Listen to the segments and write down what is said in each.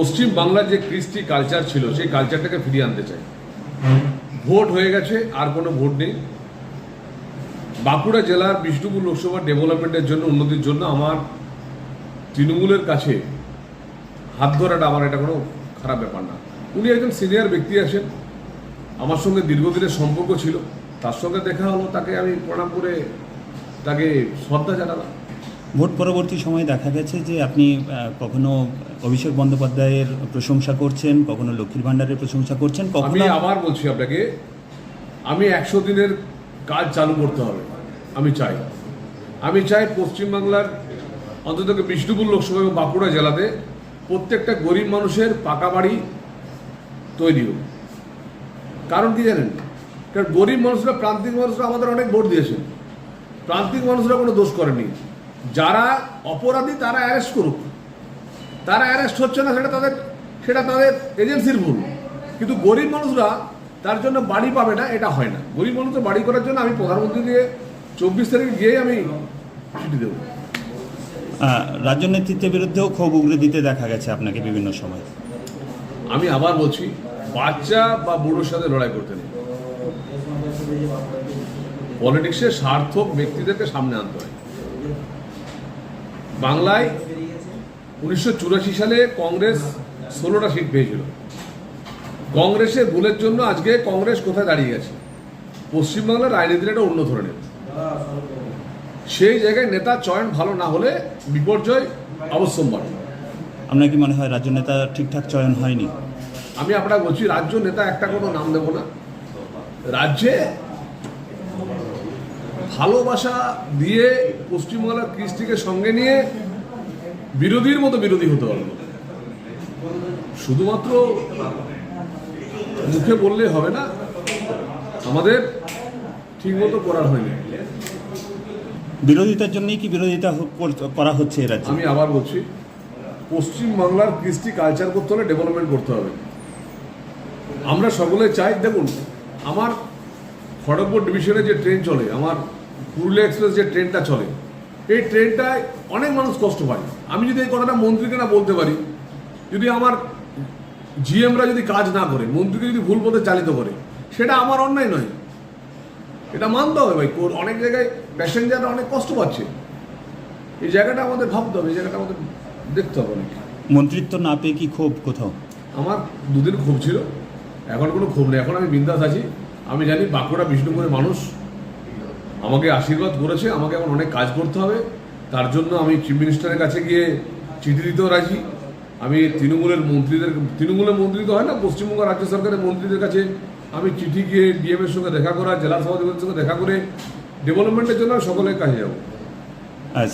পশ্চিম বাংলার যে কৃষ্টি কালচার ছিল, সেই কালচারটাকে ফিরিয়ে আনতে চাই। ভোট হয়ে গেছে, আর কোনো ভোট নেই। বাঁকুড়া জেলার বিষ্ণুপুর লোকসভা ডেভেলপমেন্টের জন্য, উন্নতির জন্য আমার তৃণমূলের কাছে হাত ধরাটা আমার এটা কোনো খারাপ ব্যাপার না। উনি একজন সিনিয়র ব্যক্তি আছেন। আমার সঙ্গে দীর্ঘদিনের সম্পর্ক ছিল। তার সঙ্গে দেখা হলো, তাকে আমি প্রণাম করে তাকে শ্রদ্ধা জানালাম। ভোট পরবর্তী সময়ে দেখা গেছে যে আপনি কখনো অভিষেক বন্দ্যোপাধ্যায়ের প্রশংসা করছেন, কখনো লক্ষ্মীর ভাণ্ডারের প্রশংসা করছেন, কখনো আবার বলছি আপনাকে, আমি একশো দিনের কাজ চালু করতে হবে, আমি চাই। আমি চাই পশ্চিমবাংলার অন্তত বিষ্ণুপুর লোকসভা এবং বাঁকুড়া জেলাতে প্রত্যেকটা গরিব মানুষের পাকা বাড়ি তৈরি হোক। কারণ কি জানেন? কারণ গরিব মানুষরা, প্রান্তিক মানুষরা আমাদের অনেক ভোট দিয়েছেন। প্রান্তিক মানুষরা কোনো দোষ করেনি। যারা অপরাধী তারা অ্যারেস্ট করুক। তারা অ্যারেস্ট হচ্ছে না সেটা তাদের সেটা তাদের এজেন্সির ভুল। কিন্তু গরিব মানুষরা তার জন্য বাড়ি পাবে না এটা হয় না। গরিব মানুষের বাড়ি করার জন্য আমি প্রধানমন্ত্রী দিয়ে চব্বিশ তারিখে গিয়ে আমি চিঠি দেবো। রাজ্য নেতৃত্বের বিরুদ্ধেও ক্ষোভ উগরে দিতে দেখা গেছে আপনাকে বিভিন্ন সময়। আমি আবার বলছি বাচ্চা বা বুড়োর সাথে লড়াই করতে নেই। পলিটিক্সে সার্থক ব্যক্তিদেরকে সামনে আনতে হয়। বাংলায় উনিশশো চুরাশি সালে কংগ্রেস ষোলোটা সিট পেয়েছিল। কংগ্রেসের ভুলের জন্য আজকে কংগ্রেস কোথায় দাঁড়িয়ে গেছে পশ্চিমবাংলার রাজনীতির একটা অন্য ধরনের। সেই জায়গায় নেতা চয়ন ভালো না হলে বিপর্যয় অবশ্যম্ভাবী। আপনার কি মনে হয় রাজ্য নেতা ঠিকঠাক চয়ন হয়নি? আমি আপনাকে বলছি রাজ্য নেতা একটা কোনো নাম দেব না। রাজ্যে ভালোবাসা দিয়ে পশ্চিমবাংলার কৃষ্টিকে সঙ্গে নিয়ে বিরোধীর মতো বিরোধী হতে পারব শুধুমাত্র মুখে বললে হবে না আমাদের ঠিকমতো করার হয়নি। বিরোধিতার জন্যই কি বিরোধিতা করা হচ্ছে এ রাজ্যে? আমি আবার বলছি পশ্চিম বাংলার কৃষ্টি কালচার করতে হলে ডেভেলপমেন্ট করতে হবে। আমরা সকলে চাই দেখুন আমার খড়গপুর ডিভিশনে যে ট্রেন চলে আমার পুরুলিয়া এক্সপ্রেস যে ট্রেনটা চলে এই ট্রেনটায় অনেক মানুষ কষ্ট পায়। আমি যদি এই কথাটা মন্ত্রীকে না বলতে পারি যদি আমার জিএমরা যদি কাজ না করে মন্ত্রীকে যদি ভুল পথে চালিত করে সেটা আমার অন্যায় নয়। এটা মানতে হবে ভাই কোর- অনেক জায়গায় প্যাসেঞ্জাররা অনেক কষ্ট পাচ্ছে। এই জায়গাটা আমাদের ভাবতে হবে এই জায়গাটা আমাদের দেখতে হবে অনেক। মন্ত্রিত্ব না পেয়ে কি ক্ষোভ কোথাও? আমার দুদিন ক্ষোভ ছিল এখন কোনো ক্ষোভ নেই। এখন আমি বিন্দাস আছি। আমি জানি বাঁকুড়া বিষ্ণুপুরের মানুষ আমাকে আশীর্বাদ করেছে আমাকে এখন অনেক কাজ করতে হবে। তার জন্য আমি চিফ মিনিস্টারের কাছে গিয়ে চিঠি দিতেও রাজি। আমি তৃণমূলের মন্ত্রীদের তৃণমূলের মন্ত্রী তো হয় না পশ্চিমবঙ্গ রাজ্য সরকারের মন্ত্রীদের কাছে আমি চিঠি গিয়ে ডিএম এর সঙ্গে দেখা করা জেলা সভাধিপতির সঙ্গে দেখা করে ডেভেলপমেন্টের জন্য সকলের কাজে যাব।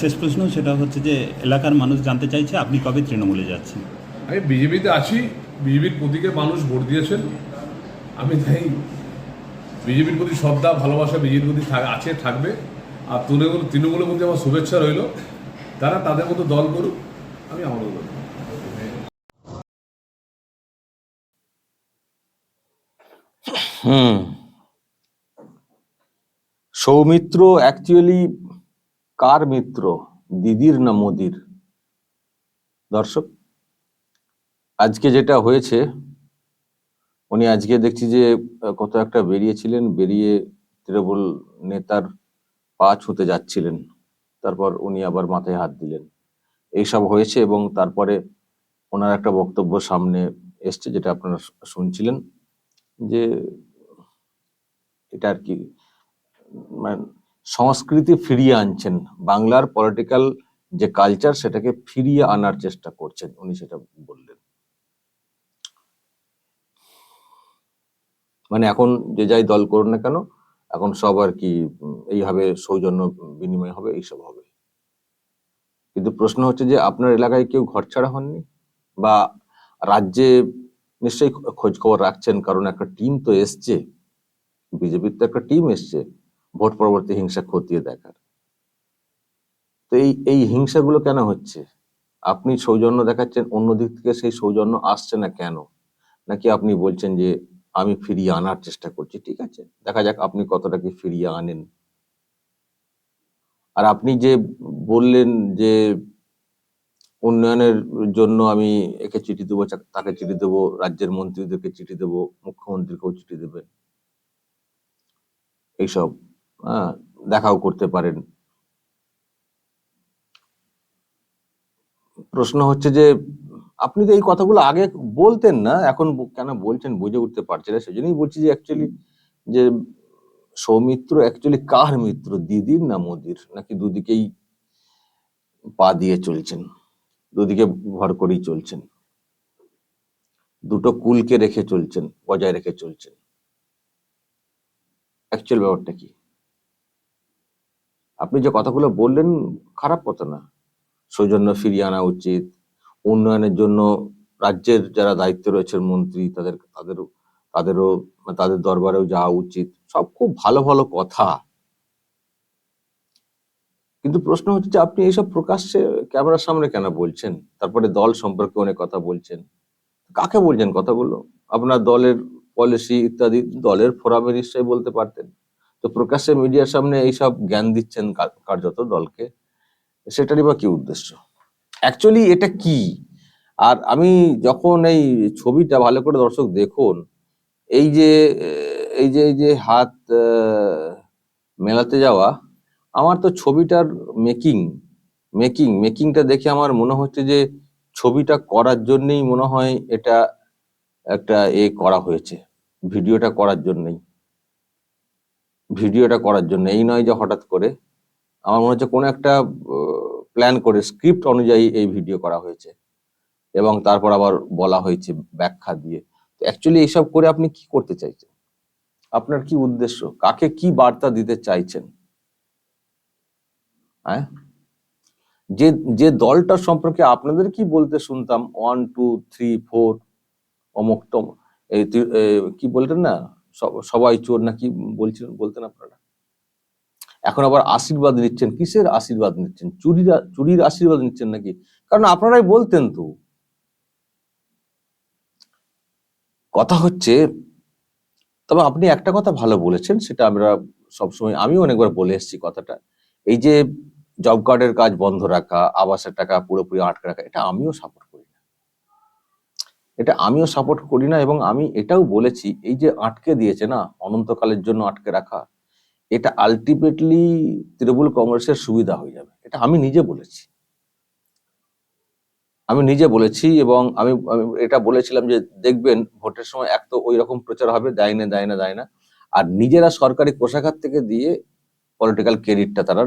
শেষ প্রশ্ন সেটা হচ্ছে যে এলাকার মানুষ জানতে চাইছে আপনি কবে তৃণমূলে যাচ্ছেন? আমি বিজেপিতে আছি বিজেপির প্রতীকে মানুষ ভোট দিয়েছেন। আমি তাই বিজেপির প্রতি শ্রদ্ধা, ভালোবাসা বিজেপির প্রতি আছে, থাকবে। আর তৃণমূল তৃণমূলের মধ্যে আমার শুভেচ্ছা রইল। তারা তাদের মতো দল করুক, আমি আমার দল হুম। সৌমিত্র অ্যাকচুয়ালি কার মিত্র? দিদির না মোদির? দর্শক, আজকে যেটা হয়েছে উনি আজকে দেখছি যে কত একটা বেরিয়েছিলেন, বেরিয়ে তৃণমূল নেতার পা ছুঁতে যাচ্ছিলেন। তারপর উনি আবার মাথায় হাত দিলেন। এইসব হয়েছে এবং তারপরে ওনার একটা বক্তব্য সামনে এসছে যেটা আপনারা শুনছিলেন যে, এটা আর কি মানে সংস্কৃতি ফিরিয়ে আনছেন। বাংলার পলিটিক্যাল যে কালচার সেটাকে ফিরিয়ে আনার চেষ্টা করছেন উনি সেটা বললেন। মানে এখন যে যাই দল করুন না কেন, এখন সব আর কি এইভাবে সৌজন্য বিনিময় হবে, এইসব হবে। কিন্তু প্রশ্ন হচ্ছে যে আপনার এলাকায় কেউ ঘর ছাড়া হননি? বা রাজ্যে নিশ্চয়ই খোঁজ খবর রাখছেন, কারণ একটা টিম তো এসছে। বিজেপির তো একটা টিম এসছে, ভোট পরবর্তী হিংসা খতিয়ে দেখার। তো এই এই হিংসাগুলো কেন হচ্ছে? আপনি সৌজন্য দেখাচ্ছেন অন্য দিক থেকে সেই সৌজন্য আসছে না কেন? নাকি আপনি বলছেন যে আমি ফিরিয়ে আনার চেষ্টা করছি, ঠিক আছে? দেখা যাক আপনি কতটা কি ফিরিয়ে আনেন। আর আপনি যে বললেন যে উন্নয়নের জন্য আমি একে চিঠি দেবো তাকে চিঠি দেবো, রাজ্যের মন্ত্রীদেরকে চিঠি দেবো, মুখ্যমন্ত্রীকেও চিঠি দেবেন। এইসব হ্যাঁ দেখাও করতে পারেন। প্রশ্ন হচ্ছে যে আপনি তো এই কথাগুলো আগে বলতেন না, এখন কেন বলছেন বুঝে উঠতে পারছেন না, সেজন্যই বলছি যে অ্যাকচুয়ালি যে সৌমিত্র অ্যাকচুয়ালি কার মিত্র, দিদির না মোদির? নাকি দুদিকেই পা দিয়ে চলছেন, দুদিকে ভর করেই চলছেন, দুটো কুলকে রেখে চলছেন, বজায় রেখে চলছেন। অ্যাকচুয়াল ব্যাপারটা কি? আপনি যে কথাগুলো বললেন, খারাপ কথা না। সৌজন্য ফিরিয়ে আনা উচিত উন্নয়নের জন্য রাজ্যের যারা দায়িত্ব রয়েছেন মন্ত্রী, তাদের তাদেরও তাদেরও তাদের দরবারেও যাওয়া উচিত। সব খুব ভালো ভালো কথা। কিন্তু প্রশ্ন হচ্ছে যে আপনি এইসব প্রকাশ্যে ক্যামেরার সামনে কেন বলছেন? তারপরে দল সম্পর্কে অনেক কথা বলছেন। কাকে বলছেন? কথাগুলো আপনার দলের পলিসি ইত্যাদি দলের ফোরামে নিশ্চয়ই বলতে পারতেন। তো প্রকাশ্যে মিডিয়ার সামনে এইসব জ্ঞান দিচ্ছেন কার্যত দলকে। সেটারই বা কি উদ্দেশ্য? অ্যাকচুয়ালি এটা কি? আর আমি যখন এই ছবিটা ভালো করে দর্শক দেখুন, এই যে এই যে এই যে হাত মেলাতে যাওয়া, আমার তো ছবিটার মেকিং মেকিং মেকিংটা দেখে আমার মনে হচ্ছে যে ছবিটা করার জন্যই মনে হয় এটা একটা এ করা হয়েছে। ভিডিওটা করার জন্যই। ভিডিওটা করার জন্য, এই নয় যে হঠাৎ করে। আমার মনে হচ্ছে কোনো একটা প্ল্যান করে স্ক্রিপ্ট অনুযায়ী এই ভিডিও করা হয়েছে। এবং তারপর আবার বলা হয়েছে ব্যাখ্যা দিয়ে। অ্যাকচুয়ালি এইসব করে আপনি কি করতে চাইছেন? আপনার কি উদ্দেশ্য? কাকে কি বার্তা দিতে চাইছেন? হ্যাঁ? যে যে দলটার সম্পর্কে আপনাদের কি বলতে শুনতাম ওয়ান টু থ্রি ফোর অমুক টম এই কি বলতেন না? সব- সবাই চোর না কি বলছিলেন, বলতেন আপনারা? এখন আবার আশীর্বাদ নিচ্ছেন, কিসের আশীর্বাদ নিচ্ছেন? চুরির চুরির আশীর্বাদ নিচ্ছেন নাকি? কারণ আপনারাই বলতেন তো। কথা হচ্ছে, তবে আপনি একটা কথা ভালো বলেছেন, সেটা আমরা সবসময়, আমিও অনেকবার বলে এসেছি কথাটা। এই যে জব কার্ডের কাজ বন্ধ রাখা, আবাসের টাকা পুরোপুরি আটকে রাখা, এটা আমিও সাপোর্ট করি না। এটা আমিও সাপোর্ট করি না এবং আমি এটাও বলেছি, এই যে আটকে দিয়েছে না, অনন্তকালের জন্য আটকে রাখা এটা আলটিমেটলি তৃণমূল কংগ্রেসের সুবিধা হয়ে যাবে। এটা আমি নিজে বলেছি। আমি নিজে বলেছি এবং আমি আমি এটা বলেছিলাম যে দেখবেন ভোটের সময় এক তো ওই রকম প্রচার হবে, দেয় না দেয় না দেয় না। আর নিজেরা সরকারি কোষাগার থেকে দিয়ে পলিটিক্যাল ক্রেডিটটা তারা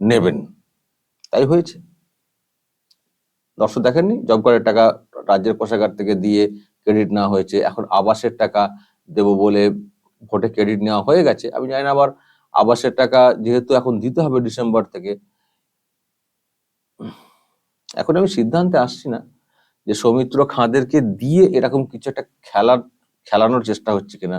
নেবেন। তাই হয়েছে। দর্শক দেখেননি? জব কার্ডের টাকা রাজ্যের কোষাগার থেকে দিয়ে ক্রেডিট নেওয়া হয়েছে। এখন আবাসের টাকা দেব বলে ভোটে ক্রেডিট নেওয়া হয়ে গেছে। আমি জানি না আবার আবাসের টাকা যেহেতু এখন দিতে হবে ডিসেম্বর থেকে, এখন আমি সিদ্ধান্তে আসছি না যে সৌমিত্র খাঁদেরকে দিয়ে এরকম কিছু একটা খেলার, খেলানোর চেষ্টা হচ্ছে কিনা।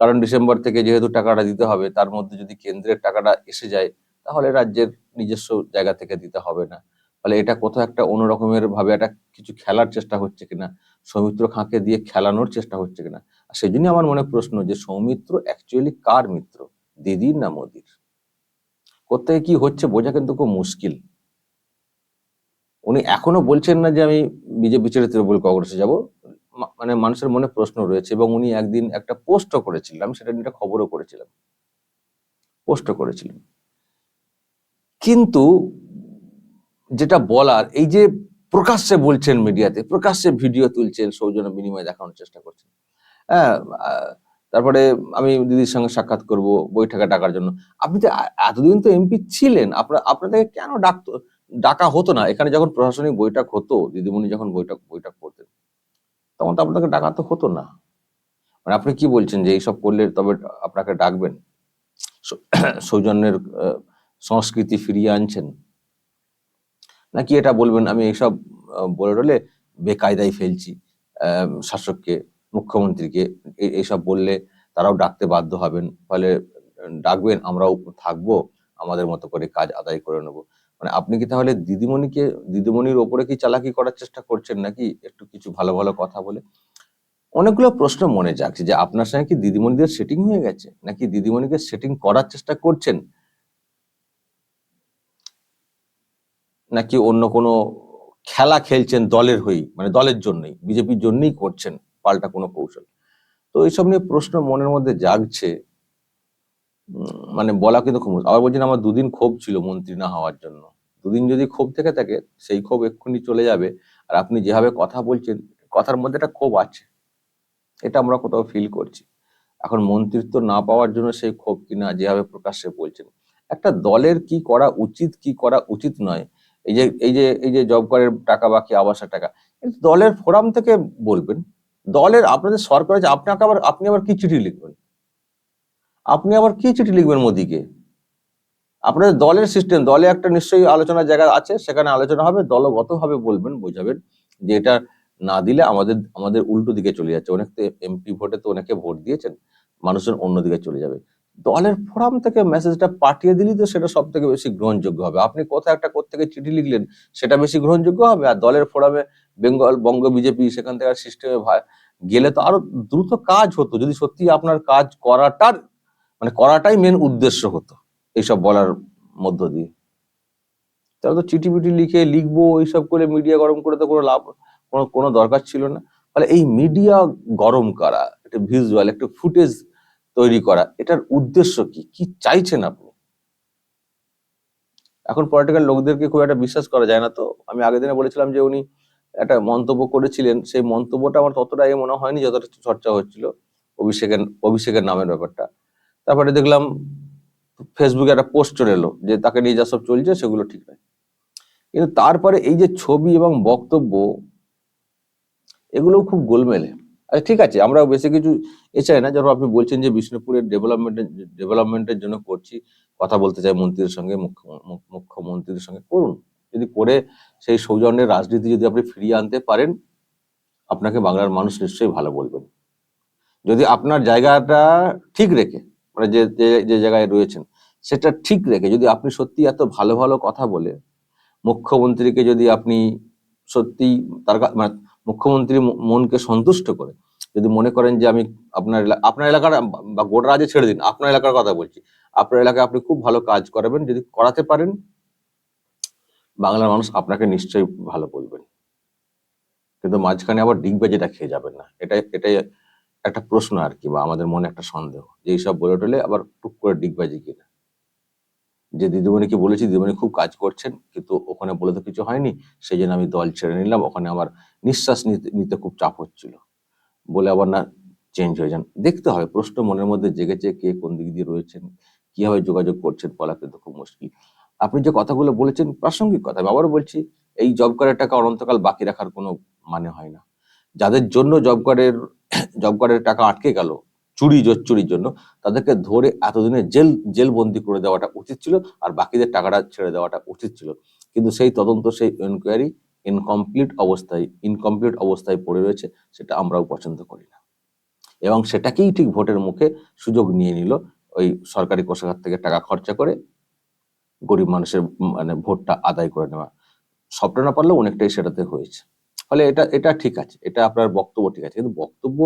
কারণ ডিসেম্বর থেকে যেহেতু টাকাটা দিতে হবে, তার মধ্যে যদি কেন্দ্রের টাকাটা এসে যায়, তাহলে রাজ্যের নিজস্ব জায়গা থেকে দিতে হবে না। ফলে এটা কোথাও একটা অন্যরকমের ভাবে একটা কিছু খেলার চেষ্টা হচ্ছে কিনা, সৌমিত্র খাঁকে দিয়ে খেলানোর চেষ্টা হচ্ছে কিনা। আর সেই জন্য আমার মনে প্রশ্ন যে সৌমিত্র অ্যাকচুয়ালি কার মিত্র? দিদির না মোদির? কোথায় কি হচ্ছে বোঝা কিন্তু খুব মুশকিল। উনি এখনও বলছেন না যে আমি বিজেপি ছেড়ে তৃণমূল কংগ্রেসে যাব। মানে মানুষের মনে প্রশ্ন রয়েছে এবং উনি একদিন একটা পোস্টও করেছিলাম সেটা নিয়ে খবরও করেছিলাম। পোস্টও করেছিলেন। কিন্তু যেটা বলার, এই যে প্রকাশ্যে বলছেন মিডিয়াতে, প্রকাশ্যে ভিডিও তুলছেন, সৌজন্য বিনিময় দেখানোর চেষ্টা করছেন। হ্যাঁ তারপরে আমি দিদির সঙ্গে সাক্ষাৎ করব বৈঠকে ডাকার জন্য। আপনি তো এতদিন তো এমপি ছিলেন, আপনার, আপনাদেরকে কেন ডাকতো ডাকা হতো না? এখানে যখন প্রশাসনিক বৈঠক হতো, দিদিমণি যখন বৈঠক বৈঠক করতেন তখন তো আপনাকে ডাকা তো হতো না। মানে আপনি কি বলছেন যে এইসব করলে তবে আপনাকে ডাকবেন? সৌজন্যের সংস্কৃতি ফিরিয়ে আনছেন? নাকি এটা বলবেন, আমি এইসব বলে টলে বেকায়দায় ফেলছি শাসককে? মুখ্যমন্ত্রীকে, এ- এইসব বললে তারাও ডাকতে বাধ্য হবেন। ফলে ডাকবেন, আমরাও থাকব, আমাদের মতো করে কাজ আদায় করে নেব। মানে আপনি কি তাহলে দিদিমণিকে, দিদিমণির ওপরে কি চালাকি করার চেষ্টা করছেন নাকি একটু কিছু ভালো ভালো কথা বলে? অনেকগুলো প্রশ্ন মনে জাগছে যে আপনার সঙ্গে কি দিদিমণিদের সেটিং হয়ে গেছে? নাকি দিদিমণিকে সেটিং করার চেষ্টা করছেন? নাকি অন্য কোনো খেলা খেলছেন দলের হয়েই মানে দলের জন্যই, বিজেপির জন্যই করছেন? পাল্টা কোনো কৌশল। তো এইসব নিয়ে প্রশ্ন মনের মধ্যে জাগছে মানে বলা কিন্তু খুব আবার বলছেন আমার দুদিন ক্ষোভ ছিল মন্ত্রী না হওয়ার জন্য। দুদিন যদি ক্ষোভ থেকে থাকে, সেই ক্ষোভ এক্ষুনি চলে যাবে। আর আপনি যেভাবে কথা বলছেন, কথার মধ্যে একটা ক্ষোভ আছে। এটা আমরা কোথাও ফিল করছি। এখন মন্ত্রিত্ব না পাওয়ার জন্য সেই ক্ষোভ কিনা যেভাবে প্রকাশ্যে বলছেন। একটা দলের কি করা উচিত, কি করা উচিত নয়। এই যে এই যে এই যে জব কার্ডের টাকা বাকি আবাসের টাকা দলের ফোরাম থেকে বলবেন। দলের আপনাদের সরকার আছে, আপনাকে আবার, আপনি আবার কি চিঠি লিখবেন? আপনি আবার কি চিঠি লিখবেন মোদিকে? আপনাদের দলের সিস্টেম দলে একটা নিশ্চয়ই আলোচনার জায়গা আছে, সেখানে আলোচনা হবে, দলগতভাবে বলবেন, বোঝাবেন যে এটা না দিলে আমাদের আমাদের উল্টো দিকে চলে যাচ্ছে। অনেক তো এমপি ভোটে তো অনেকে ভোট দিয়েছেন, মানুষজন অন্যদিকে চলে যাবে। দলের ফোরাম থেকে মেসেজটা পাঠিয়ে দিলেই তো সেটা সব থেকে বেশি গ্রহণযোগ্য হবে। আপনি কোথাও একটা কোথেকে চিঠি লিখলেন, সেটা বেশি গ্রহণযোগ্য হবে? আর দলের ফোরামে বেঙ্গল বঙ্গ বিজেপি সেখান থেকে সিস্টেমে গেলে তো আরও দ্রুত কাজ হতো। যদি সত্যি আপনার কাজ করাটার মানে করাটাই মেন উদ্দেশ্য হতো এইসব বলার মধ্য দিয়ে। তাহলে তো চিঠি পিটি লিখে লিখব, এইসব করে মিডিয়া গরম করে তো কোনো লাভ, কোনো কোনো দরকার ছিল না। ফলে এই মিডিয়া গরম করা, একটা ভিজুয়াল একটা ফুটেজ তৈরি করা, এটার উদ্দেশ্য কি? কি চাইছেন আপনি? এখন পলিটিক্যাল লোকদেরকে খুব একটা বিশ্বাস করা যায় না তো। আমি আগের দিনে বলেছিলাম যে উনি একটা মন্তব্য করেছিলেন, সেই মন্তব্যটা আমার ততটা এ মনে হয়নি যতটা চর্চা হচ্ছিল অভিষেকের অভিষেকের নামের ব্যাপারটা। তারপরে দেখলাম ফেসবুকে একটা পোস্ট চলে এলো যে তাকে নিয়ে যা সব চলছে সেগুলো ঠিক নয়। কিন্তু তারপরে এই যে ছবি এবং বক্তব্য এগুলো খুব গোলমেলে। আচ্ছা ঠিক আছে, আমরা বেশি কিছু এ চাই না। যেমন আপনি বলছেন যে বিষ্ণুপুরের ডেভেলপমেন্টের ডেভেলপমেন্টের জন্য করছি। কথা বলতে চাই মন্ত্রীর সঙ্গে, মুখ্য- মুখ্য- মুখ্যমন্ত্রীর সঙ্গে। করুন। যদি করে সেই সৌজন্যের রাজনীতি যদি আপনি ফিরিয়ে আনতে পারেন, আপনাকে বাংলার মানুষ নিশ্চয়ই ভালো বলবেন। যদি আপনার জায়গাটা ঠিক রেখে মানে যে, যে- জায়গায় রয়েছেন, সেটা ঠিক রেখে যদি আপনি সত্যি এত ভালো ভালো কথা বলে, মুখ্যমন্ত্রীকে যদি আপনি সত্যি তার মানে মুখ্যমন্ত্রী মনকে সন্তুষ্ট করে, যদি মনে করেন যে আমি আপনার আপনার এলাকার বা গোটা রাজ্যে ছেড়ে দিন, আপনার এলাকার কথা বলছি, আপনার এলাকায় আপনি খুব ভালো কাজ করাবেন, যদি করাতে পারেন বাংলার মানুষ আপনাকে নিশ্চয়ই ভালো বলবেন। কিন্তু মাঝখানে আবার ডিগবাজিটা খেয়ে যাবেন না। এটাই এটাই একটা প্রশ্ন আর কি বা আমাদের মনে একটা সন্দেহ যে এইসব বলে টলে আবার টুক করে ডিগবাজি কিনা। যে দিদিমণিকে বলেছি, দিদিমণি খুব কাজ করছেন, কিন্তু ওখানে বলে তো কিছু হয়নি। সেই জন্য আমি দল ছেড়ে নিলাম। ওখানে আমার নিঃশ্বাস নিতে খুব চাপ হচ্ছিল। বলে আবার না চেঞ্জ হয়ে যান। দেখতে হবে, প্রশ্ন মনের মধ্যে জেগেছে কে কোন দিক দিয়ে রয়েছেন, কীভাবে যোগাযোগ করছেন, বলা কিন্তু খুব মুশকিল। আপনি যে কথাগুলো বলেছেন প্রাসঙ্গিক কথা, আমি আবারও বলছি, এই জব কার্ডের টাকা অনন্তকাল বাকি রাখার কোনো মানে হয় না। যাদের জন্য জব কার্ডের জব কার্ডের টাকা আটকে গেল, চুরি জোর চুরির জন্য, তাদেরকে ধরে এতদিনে জেল জেল বন্দি করে দেওয়াটা উচিত ছিল আর বাকিদের টাকাটা ছেড়ে দেওয়াটা উচিত ছিল। কিন্তু সেই তদন্ত, সেই এনকোয়ারি ইনকমপ্লিট অবস্থায় ইনকমপ্লিট অবস্থায় পড়ে রয়েছে, সেটা আমরাও পছন্দ করি না। এবং সেটাকেই ঠিক ভোটের মুখে সুযোগ নিয়ে নিল ওই সরকারি কোষাগার থেকে টাকা খরচা করে গরিব মানুষের মানে ভোটটা আদায় করে নেওয়া। সবটা না পারলেও অনেকটাই সেটাতে হয়েছে। ফলে এটা এটা ঠিক আছে, এটা আপনার বক্তব্য ঠিক আছে। কিন্তু বক্তব্য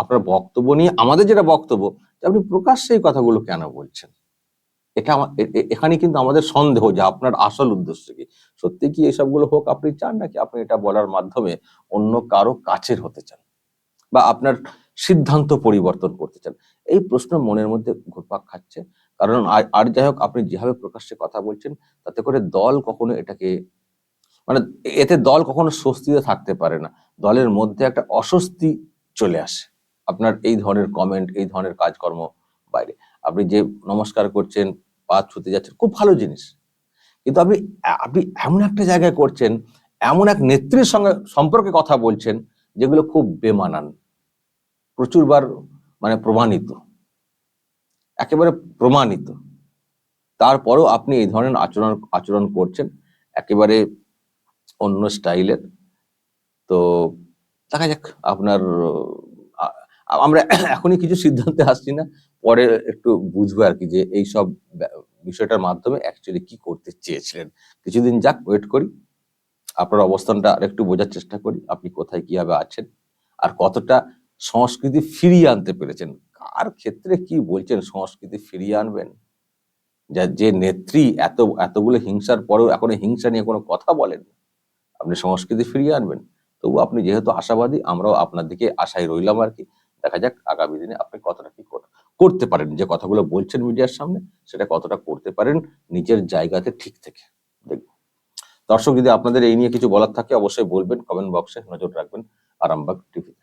আপনার বক্তব্য নিয়ে আমাদের যেটা বক্তব্য আপনি প্রকাশ্যে এই কথাগুলো কেন বলছেন? এটা এখানে কিন্তু আমাদের সন্দেহ যে আপনার আসল উদ্দেশ্য কি? সত্যি কি এসবগুলো হোক আপনি চান, নাকি আপনি এটা বলার মাধ্যমে অন্য কারও কাছের হতে চান? বা আপনার সিদ্ধান্ত পরিবর্তন করতে চান? এই প্রশ্ন মনের মধ্যে ঘুরপাক খাচ্ছে। কারণ আর যাই হোক, আপনি যেভাবে প্রকাশ্যে কথা বলছেন, তাতে করে দল কখনো এটাকে মানে এতে দল কখনো স্বস্তিতে থাকতে পারে না। দলের মধ্যে একটা অস্বস্তি চলে আসে আপনার এই ধরনের কমেন্ট এই ধরনের কাজকর্ম বাইরে। আপনি যে নমস্কার করছেন, পা ছুতে যাচ্ছেন, খুব ভালো জিনিস। কিন্তু আপনি আপনি এমন একটা জায়গায় করছেন, এমন এক নেত্রীর সঙ্গে সম্পর্কে কথা বলছেন, যেগুলো খুব বেমানান। প্রচুরবার মানে প্রমাণিত। একেবারে প্রমাণিত। তারপরেও আপনি এই ধরনের আচরণ আচরণ করছেন, একেবারে অন্য স্টাইলের। তো দেখা যাক আপনার আমরা এখনই কিছু সিদ্ধান্তে আসছি না। পরে একটু বুঝব আর কি যে এই সব বিষয়টার মাধ্যমে অ্যাকচুয়ালি কি করতে চেয়েছিলেন। কিছুদিন যাক ওয়েট করি। আপনার অবস্থানটা আরেকটু বোঝার চেষ্টা করি, আপনি কোথায় কীভাবে আছেন, আর কতটা সংস্কৃতি ফিরিয়ে আনতে পেরেছেন। কার ক্ষেত্রে কি বলছেন, সংস্কৃতি ফিরিয়ে আনবেন? যা, যে নেত্রী এত, এতগুলো হিংসার পরেও এখনও হিংসা নিয়ে কোনো কথা বলেন। আপনি সংস্কৃতি ফিরিয়ে আনবেন। তবু আপনি যেহেতু আশাবাদী, আমরাও আপনার দিকে আশায় রইলাম আর কি। দেখা যাক আগামী দিনে আপনি কতটা কি করতে পারেন। যে কথাগুলো বলছেন মিডিয়ার সামনে, সেটা কতটা করতে পারেন নিজের জায়গাতে ঠিক থেকে। দেখব দর্শক, যদি আপনাদের এই নিয়ে কিছু বলার থাকে, অবশ্যই বলবেন। কমেন্ট বক্সে নজর রাখবেন। আরামবাগ টিভিতে